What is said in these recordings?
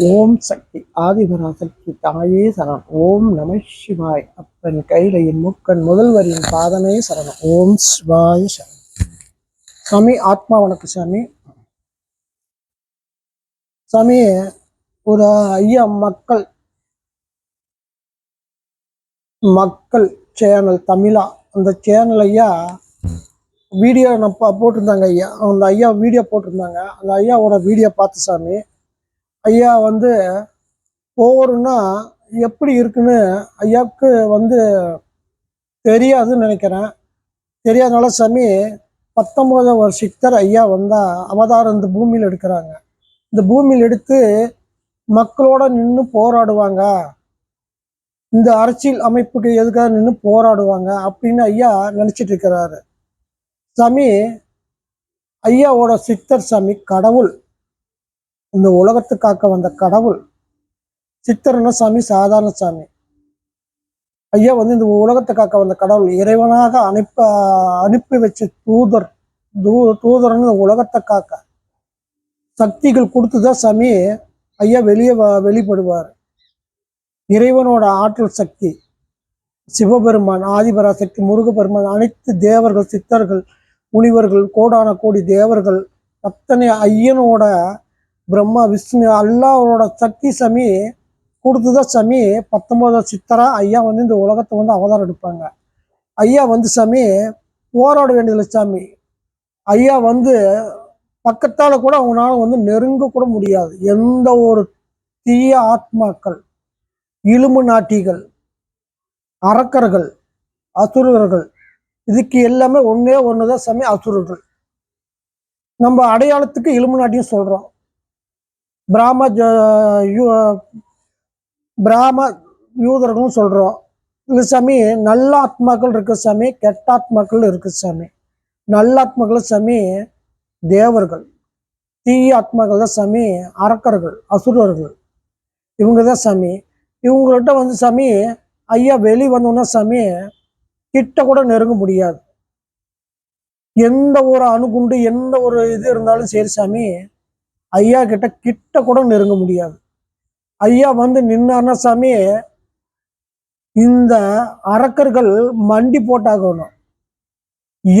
ஓம் சக்தி ஆதிபராசக்தி தாயே சரணம். ஓம் நம சிவாய். அப்பன் கைலையின் முக்கன் முதல்வரின் பாதமே சரணம். ஓம் சிவாய சரணம். சாமி ஆத்மா வணக்கம் சாமி. சாமி ஒரு ஐயா மக்கள் மக்கள் சேனல் தமிழா அந்த சேனல் ஐயா வீடியோ நான் பா- போட்டிருந்தாங்க ஐயா. அந்த ஐயா வீடியோ போட்டிருந்தாங்க. அந்த ஐயாவோட வீடியோ பார்த்து சாமி. ஐயா வந்து ஒவ்வொருன்னா எப்படி இருக்குன்னு ஐயாவுக்கு வந்து தெரியாதுன்னு நினைக்கிறேன். தெரியாதனால சாமி பத்தொன்பதாம் ஒரு சித்தர் ஐயா வந்தால் அவதாரம் இந்த பூமியில் எடுக்கிறாங்க. இந்த பூமியில் எடுத்து மக்களோட நின்று போராடுவாங்க. இந்த அரசியல் அமைப்புக்கு எதுக்காக நின்று போராடுவாங்க அப்படின்னு ஐயா நினச்சிட்டு இருக்கிறாரு. சாமி ஐயாவோட சித்தர் சாமி கடவுள். இந்த உலகத்தை காக்க வந்த கடவுள். சித்தர்னா சாமி சாதாரண சாமி. ஐயா வந்து இந்த உலகத்தை காக்க வந்த கடவுள். இறைவனாக அனுப்ப அனுப்பி வச்ச தூதர் தூ தூதர்னு இந்த உலகத்தை காக்க சக்திகள் கொடுத்துதான் சாமி ஐயா வெளியே வ- வெளிப்படுவார். இறைவனோட ஆற்றல் சக்தி. சிவபெருமான் ஆதிபராசக்தி முருகபெருமான் அனைத்து தேவர்கள் சித்தர்கள் முனிவர்கள் கோடான கோடி தேவர்கள் அத்தனை ஐயனோட பிரம்மா விஷ்ணு அல்லாவோட சக்தி சாமி கொடுத்துதான் சாமி பத்தொன்பதாம் சித்தரா ஐயா வந்து இந்த உலகத்தை வந்து அவதாரம் எடுப்பாங்க. ஐயா வந்து சாமி போராட வேண்டியதில்லை சாமி. ஐயா வந்து பக்கத்தால் கூட அவங்களால வந்து நெருங்க கூட முடியாது. எந்த ஒரு தீய ஆத்மாக்கள் இலும்பு நாட்டிகள் அரக்கர்கள் அசுரர்கள் இதுக்கு எல்லாமே ஒன்றே ஒன்று தான் சாமி அசுரர்கள். நம்ம அடையாளத்துக்கு இலும்பு நாட்டியும் சொல்கிறோம் பிராம யூ- பிராம யூதர்களும் சொல்றோம். இந்த சாமி நல்ல ஆத்மாக்கள் இருக்கு சாமி கெட்ட ஆத்மாக்கள் இருக்கு சாமி. நல்ல ஆத்மாக்கள் சாமி தேவர்கள். தீய ஆத்மாக்கள் தான் சாமி அரக்கர்கள் அசுரர்கள். இவங்க தான் சாமி. இவங்கள்ட்ட வந்து சாமி ஐயா வெளி வந்தோன்னா சாமி கிட்ட கூட நெருங்க முடியாது. எந்த ஒரு அணுகுண்டு எந்த ஒரு இது இருந்தாலும் சரி சாமி ஐயா கிட்ட கிட்ட கூட நெருங்க முடியாது. ஐயா வந்து நின்னார்னா சாமி இந்த அரக்கர்கள் மண்டி போட்டாகணும்.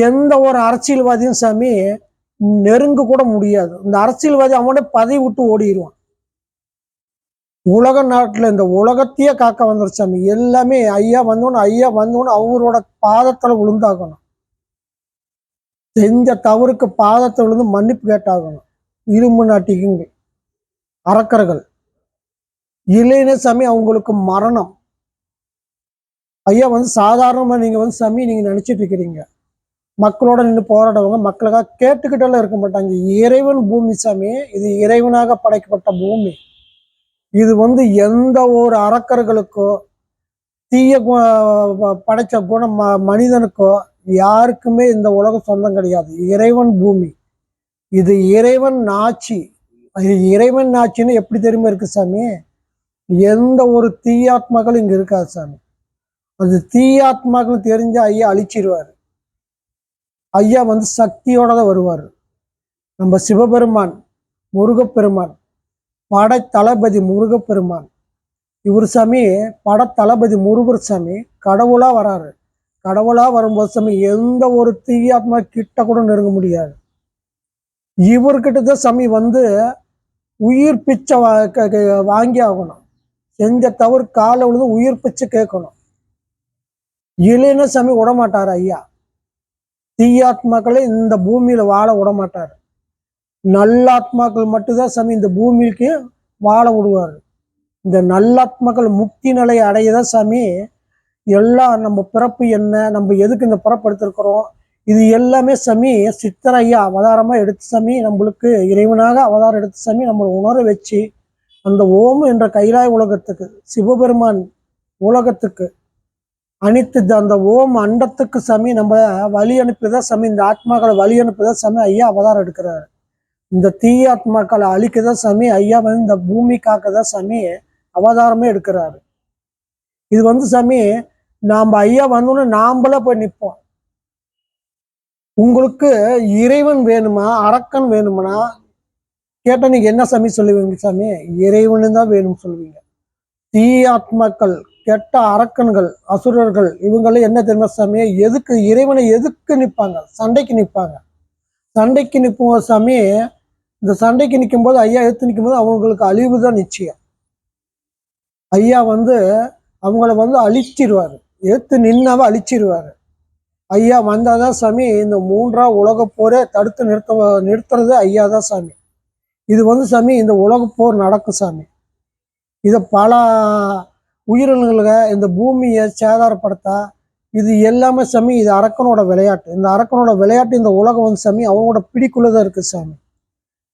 எந்த ஒரு அரசியல்வாதியும் சாமி நெருங்க கூட முடியாது. இந்த அரசியல்வாதி அவனே பதவி விட்டு ஓடிடுவான் உலக நாட்டுல இந்த உலகத்தையே காக்க வந்துரு சாமி. எல்லாமே ஐயா வந்தோன்னு ஐயா வந்தோன்னு அவரோட பாதத்தில் விழுந்தாகணும். செஞ்ச தவறுக்கு பாதத்தை விழுந்து மன்னிப்பு கேட்டாகணும். இரும்பு நாட்டிக்குங்க அரக்கர்கள் இல்லைன்னு சாமி அவங்களுக்கு மரணம். ஐயா வந்து சாதாரணமாக நீங்கள் வந்து சாமி நீங்கள் நினச்சிட்டு இருக்கிறீங்க. மக்களோட நின்று போராடுறவங்க மக்களுக்காக கேட்டுக்கிட்டாலும் இருக்க மாட்டாங்க. இறைவன் பூமி சாமி இது இறைவனாக படைக்கப்பட்ட பூமி. இது வந்து எந்த ஒரு அரக்கர்களுக்கோ தீய கு- படைச்ச குணம் ம- மனிதனுக்கோ யாருக்குமே இந்த உலகம் சொந்தம் கிடையாது. இறைவன் பூமி. இது இறைவன் ஆட்சி இது இறைவன் ஆட்சின்னு எப்படி தெரியுமா இருக்கு சாமி? எந்த ஒரு தீயாத்மாக்களும் இங்க இருக்காது சாமி? அது தீயாத்மாக்கள் தெரிஞ்சு ஐயா அழிச்சிருவாரு. ஐயா வந்து சக்தியோட தான் வருவார். நம்ம சிவபெருமான் முருகப்பெருமான் படை தளபதி முருகப்பெருமான். இவர் சாமி பட தளபதி முருகர் சாமி கடவுளா வராரு. கடவுளா வரும்போது சாமி எந்த ஒரு தீயாத்மா கிட்ட கூட நெருங்க முடியாது. இவர்கிட்ட தான் சாமி வந்து உயிர் பிச்சை வா- க- வாங்கி ஆகணும். எந்த தவறு காலை விழுந்து உயிர் பிச்சை கேட்கணும். இல்லைன்னா சாமி விடமாட்டார் ஐயா. தீயாத்மாக்களை இந்த பூமியில வாழ விடமாட்டார். நல்லாத்மாக்கள் மட்டும்தான் சாமி இந்த பூமிக்கு வாழ விடுவார். இந்த நல்லாத்மாக்கள் முக்தி நிலையை அடையதான் சாமி எல்லாம் நம்ம பிறப்பு என்ன நம்ம எதுக்கு இந்த பிறப்பு எடுத்திருக்கிறோம் இது எல்லாமே சமி சித்தர் ஐயா எடுத்து சாமி நம்மளுக்கு இறைவனாக அவதாரம் எடுத்து சாமி நம்மளை உணர வச்சு அந்த ஓம் என்ற கைலாய உலகத்துக்கு சிவபெருமான் உலகத்துக்கு அனைத்து அந்த ஓம் அண்டத்துக்கு சாமி நம்மளை வழி அனுப்பிதான் சமி இந்த ஆத்மாக்களை வழி அனுப்பிதான் சாமி ஐயா அவதாரம் எடுக்கிறாரு. இந்த தீய ஆத்மாக்களை அழிக்கதான் சாமி ஐயா வந்து இந்த பூமி காக்கதான் சாமி அவதாரமே எடுக்கிறாரு. இது வந்து சாமி நாம் ஐயா வந்தோன்னு நாம்பளே போய் நிற்போம் உங்களுக்கு இறைவன் வேணுமா? அரக்கன் வேணுமானா கேட்டால் நீங்கள் என்ன சாமி சொல்லுவீங்க சாமி? இறைவனு தான் வேணும்னு சொல்லுவீங்க. தீ ஆத்மாக்கள் கெட்ட அரக்கன்கள் அசுரர்கள் இவங்களும் என்ன தெரியுமா சாமி? எதுக்கு? இறைவனை எதுக்கு நிற்பாங்க சண்டைக்கு நிற்பாங்க சண்டைக்கு நிற்போம் சாமி. இந்த சண்டைக்கு நிற்கும் போது ஐயா எடுத்து நிற்கும் போது அவங்களுக்கு அழிவு தான் நிச்சயம். ஐயா வந்து அவங்கள வந்து அழிச்சிருவார். எடுத்து நின்னாவே அழிச்சிருவாரு. ஐயா வந்தால் தான் சாமி. இந்த மூன்றாம் உலக போரே தடுத்து நிறுத்த நிறுத்துறது ஐயா தான் சாமி. இது வந்து சாமி இந்த உலக போர் நடக்கும் சாமி. இதை பல உயிரினங்களுக்கு இந்த பூமியை சேதாரப்படுத்த இது எல்லாமே சாமி இது அரக்கனோட விளையாட்டு. இந்த அரக்கனோட விளையாட்டு இந்த உலகம் வந்து சாமி அவனோட பிடிக்குள்ளதான் இருக்கு சாமி.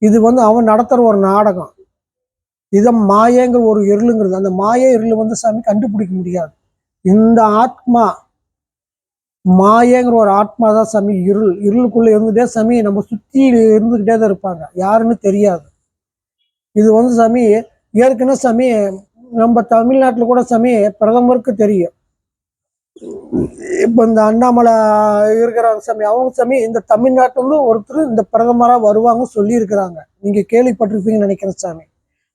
இது வந்து அவன் நடத்துகிற ஒரு நாடகம். இதை மாயங்கிற ஒரு இருளுங்கிறது. அந்த மாய இருள் வந்து சாமி கண்டுபிடிக்க முடியாது. இந்த ஆத்மா மாயங்கிற ஒரு ஆத்மா தான் சாமி இருள். இருளுக்குள்ளே இருந்துகிட்டே சாமி நம்ம சுற்றி இருந்துக்கிட்டே தான் இருப்பாங்க. யாருன்னு தெரியாது. இது வந்து சாமி ஏற்கனவே சாமி நம்ம தமிழ்நாட்டில் கூட சாமி பிரதமருக்கு தெரியும். இப்போ இந்த அண்ணாமலை இருக்கிறாங்க சாமி. அவங்க சாமி இந்த தமிழ்நாட்டில் ஒருத்தர் இந்த பிரதமராக வருவாங்க சொல்லியிருக்கிறாங்க. நீங்கள் கேள்விப்பட்டிருப்பீங்கன்னு நினைக்கிறேன் சாமி.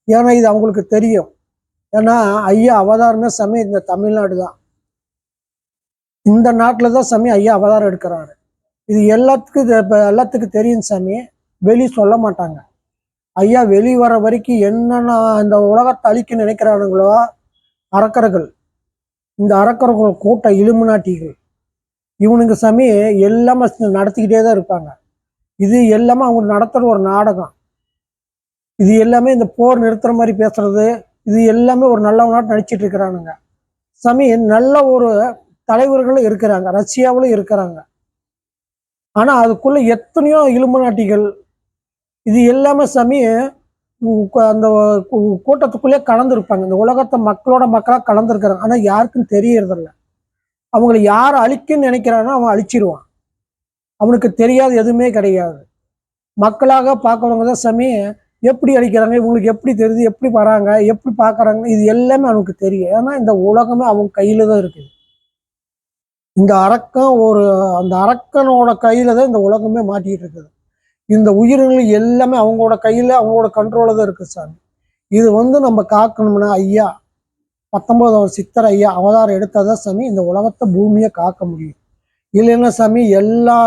ஏன்னா இது அவங்களுக்கு தெரியும். ஏன்னா ஐயா அவதாரமே சாமி இந்த தமிழ்நாடு தான். இந்த நாட்டில் தான் சாமி ஐயா அவதாரம் எடுக்கிறாரு. இது எல்லாத்துக்கும் இது இப்போ எல்லாத்துக்கும் தெரியும் சாமி. வெளி சொல்ல மாட்டாங்க. ஐயா வெளி வர வரைக்கும் என்னென்ன இந்த உலகத்தை அழிக்க நினைக்கிறானுங்களோ அரக்கர்கள். இந்த அரக்கர்கள் கூட்ட இலுமினாட்டிகள் இவனுங்க சாமி எல்லாமே நடத்திக்கிட்டே தான் இருப்பாங்க. இது எல்லாமே அவங்க நடத்துகிற ஒரு நாடகம். இது எல்லாமே இந்த போர் நிறுத்துற மாதிரி பேசுறது. இது எல்லாமே ஒரு நல்லவனாட்டு நடிச்சிட்டு இருக்கிறானுங்க. சாமி நல்ல ஒரு தலைவர்களும் இருக்கிறாங்க ரஷ்யாவிலும் இருக்கிறாங்க. ஆனால் அதுக்குள்ள எத்தனையோ இலும்புநாட்டிகள் இது எல்லாமே சாமி அந்த கூட்டத்துக்குள்ளே கலந்துருப்பாங்க. இந்த உலகத்தை மக்களோட மக்களாக கலந்துருக்கிறாங்க. ஆனால் யாருக்கும் தெரியறதில்ல. அவங்களை யார் அழிக்குன்னு நினைக்கிறானோ அவன் அழிச்சிருவான். அவனுக்கு தெரியாது எதுவுமே கிடையாது. மக்களாக பார்க்குறவங்க தான் சாமி எப்படி அழிக்கிறாங்க இவங்களுக்கு எப்படி தெரியுது எப்படி வராங்க எப்படி பார்க்குறாங்க இது எல்லாமே அவனுக்கு தெரியும். ஏன்னா இந்த உலகமே அவங்க கையில் தான் இருக்குது. இந்த அரக்கன் ஒரு அந்த அரக்கனோட கையில தான் இந்த உலகமே மாட்டிகிட்டு இருக்குது. இந்த உயிரினங்கள் எல்லாமே அவங்களோட கையில் அவங்களோட கண்ட்ரோலில் தான் இருக்குது சாமி. இது வந்து நம்ம காக்கணும்னா ஐயா பத்தொம்போதாவது சித்தர் ஐயா அவதாரம் எடுத்தால் தான் சாமி இந்த உலகத்தை பூமியை காக்க முடியும். இல்லைன்னா சாமி எல்லா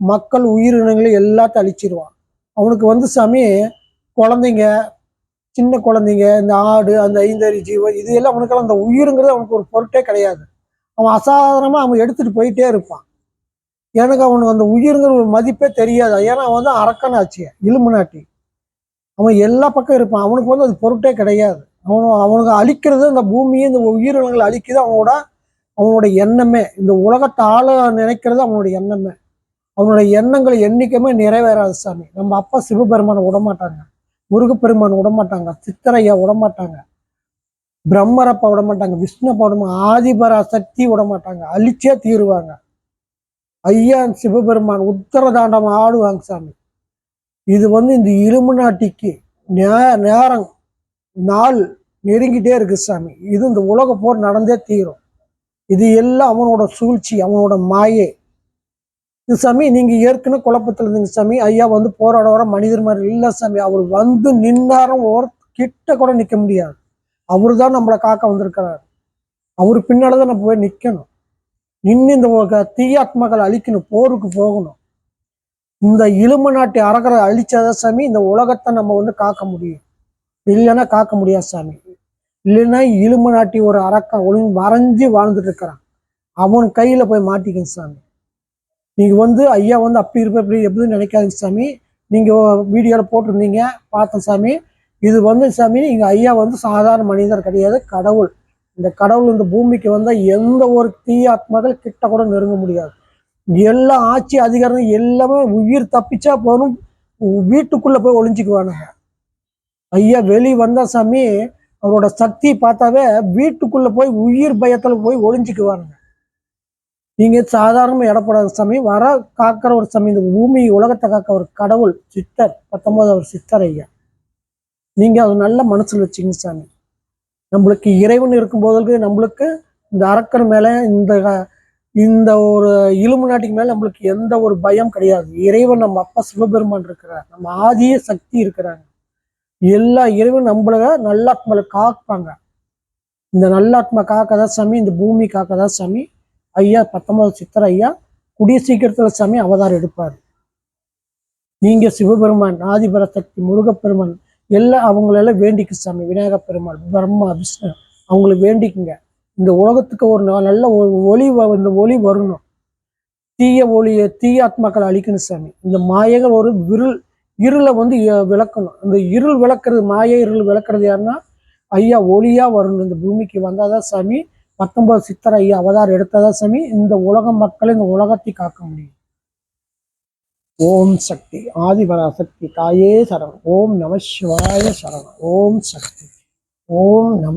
மக்கள் உயிரினங்களையும் எல்லாத்தையும் அழிச்சிருவான். அவனுக்கு வந்து சாமி குழந்தைங்க சின்ன குழந்தைங்க இந்த ஆடு அந்த ஐந்தறி ஜீவன் இது எல்லாம் அவனுக்கெல்லாம் அந்த உயிருங்கிறது அவனுக்கு ஒரு பொருட்டே கிடையாது. அவன் அசாதாரணமாக அவன் எடுத்துகிட்டு போயிட்டே இருப்பான். எனக்கு அவனுக்கு அந்த உயிருங்கிற ஒரு மதிப்பே தெரியாது. ஏன்னா அவன் வந்து அரக்கனாச்சு இலும்புனாட்டி அவன் எல்லா பக்கம் இருப்பான். அவனுக்கு வந்து அது பொருட்டே கிடையாது. அவன் அவனுக்கு அழிக்கிறது இந்த பூமியை இந்த உயிரினங்களை அழிக்கிறது அவனோட அவனோட எண்ணமே. இந்த உலகத்தை ஆள நினைக்கிறது அவனோட எண்ணமே. அவனோட எண்ணங்கள் என்றைக்குமே நிறைவேறாது சாமி. நம்ம அப்பா சிவபெருமானை விடமாட்டாங்க. முருகப்பெருமான் விடமாட்டாங்க. சித்தரையா விடமாட்டாங்க. பிரம்மரப்பா விட மாட்டாங்க விஷ்ணுப்பா விடமா ஆதிபராசக்தி சக்தி விடமாட்டாங்க அழிச்சே தீருவாங்க. ஐயா சிவபெருமான் உத்தரதாண்டம் ஆடுவாங்க சாமி. இது வந்து இந்த இலுமினாட்டிக்கு நே நேரம் நாள் நெருங்கிட்டே இருக்கு சாமி. இது இந்த உலக போர் நடந்தே தீரும். இது எல்லாம் அவனோட சூழ்ச்சி அவனோட மாயே. இது சாமி நீங்க ஏற்கனவே குழப்பத்தில் இருந்தீங்க சாமி. ஐயா வந்து போராட வர மனிதர் மாதிரி இல்லை சாமி. அவர் வந்து நின்னாரம் ஒரு கிட்ட கூட நிற்க முடியாது. அவரு தான் நம்மளை காக்க வந்திருக்கிறார். அவர் பின்னாலதான் நம்ம போய் நிற்கணும் நின்று இந்த தீயாத்மகளை தீயாத்மாக்களை அழிக்கணும் போருக்கு போகணும். இந்த இலும்பு நாட்டி அரகரை அழிச்சாதான் சாமி இந்த உலகத்தை நம்ம வந்து காக்க முடியும். இல்லைன்னா காக்க முடியாது சாமி. இல்லைன்னா இலும்பு நாட்டி ஒரு அரக்கன் ஒழுங்கு வரைஞ்சி வாழ்ந்துட்டு இருக்கிறான். அவன் கையில போய் மாட்டிக்கங்க சாமி. நீங்க வந்து ஐயா வந்து அப்படி இருப்ப இப்படி எப்படி நினைக்காதீங்க சாமி. நீங்க வீடியோல போட்டிருந்தீங்க பார்த்தேன் சாமி. இது வந்து சாமி இங்கே ஐயா வந்து சாதாரண மனிதர் கிடையாது கடவுள். இந்த கடவுள் இந்த பூமிக்கு வந்தால் எந்த ஒரு தீய ஆத்மாக்கள் கிட்ட கூட நெருங்க முடியாது. எல்லா ஆட்சி அதிகாரம் எல்லாமே உயிர் தப்பிச்சா போதும் வீட்டுக்குள்ள போய் ஒளிஞ்சுக்குவானுங்க. ஐயா வெளி வந்தா சாமி அவரோட சக்தி பார்த்தாவே வீட்டுக்குள்ள போய் உயிர் பயத்துல போய் ஒளிஞ்சுக்குவானுங்க. நீங்க சாதாரணமாக இடப்படாத சாமி வர காக்கிற ஒரு சாமி இந்த பூமி உலகத்தை காக்க ஒரு கடவுள் சித்தர் பத்தொன்பதாவது சித்தர் ஐயா. நீங்கள் அது நல்ல மனசில் வச்சுங்க சாமி. நம்மளுக்கு இறைவன் இருக்கும்போது நம்மளுக்கு இந்த அரக்கன் மேலே இந்த இந்த ஒரு இலும்பு நாட்டுக்கு மேலே நம்மளுக்கு எந்த ஒரு பயம் கிடையாது. இறைவன் நம்ம அப்பா சிவபெருமான் இருக்கிறார். நம்ம ஆதிய சக்தி இருக்கிறாங்க. எல்லா இறைவன் நம்மள நல்லாத்மலை காப்பாங்க. இந்த நல்லாத்மா காக்கதான் சாமி இந்த பூமி காக்கதான் சாமி ஐயா பத்தொன்பது சித்தர் ஐயா குடிய சீக்கிரத்தில் சாமி அவதாரம் எடுப்பார். நீங்க சிவபெருமான் ஆதிபர சக்தி முருகப்பெருமான் எல்லாம் அவங்களெல்லாம் வேண்டிக்கு சாமி. விநாயக பெருமாள் பிரம்மா விஷ்ணு அவங்கள வேண்டிக்குங்க. இந்த உலகத்துக்கு ஒரு நல்ல ஒளி வ- இந்த ஒளி வரணும். தீய ஒளியை தீய ஆத்மாக்களை அழிக்கணும் சாமி. இந்த மாயைகள் ஒரு விருள் இருளை வந்து விளக்கணும். இந்த இருள் விளக்குறது மாய இருள் விளக்குறது யாருன்னா ஐயா ஒளியா வரணும். இந்த பூமிக்கு வந்தாதான் சாமி பத்தொன்பது சித்தர் ஐயா அவதாரம் எடுத்தாதான் சாமி இந்த உலக மக்களை இந்த உலகத்தை காக்க முடியும். ஓம் சக்தி ஆதிபராசக்தி தாயே சரணம் ஓம் நம சிவாய சரணம் ஓம் சக்தி ஓம் நம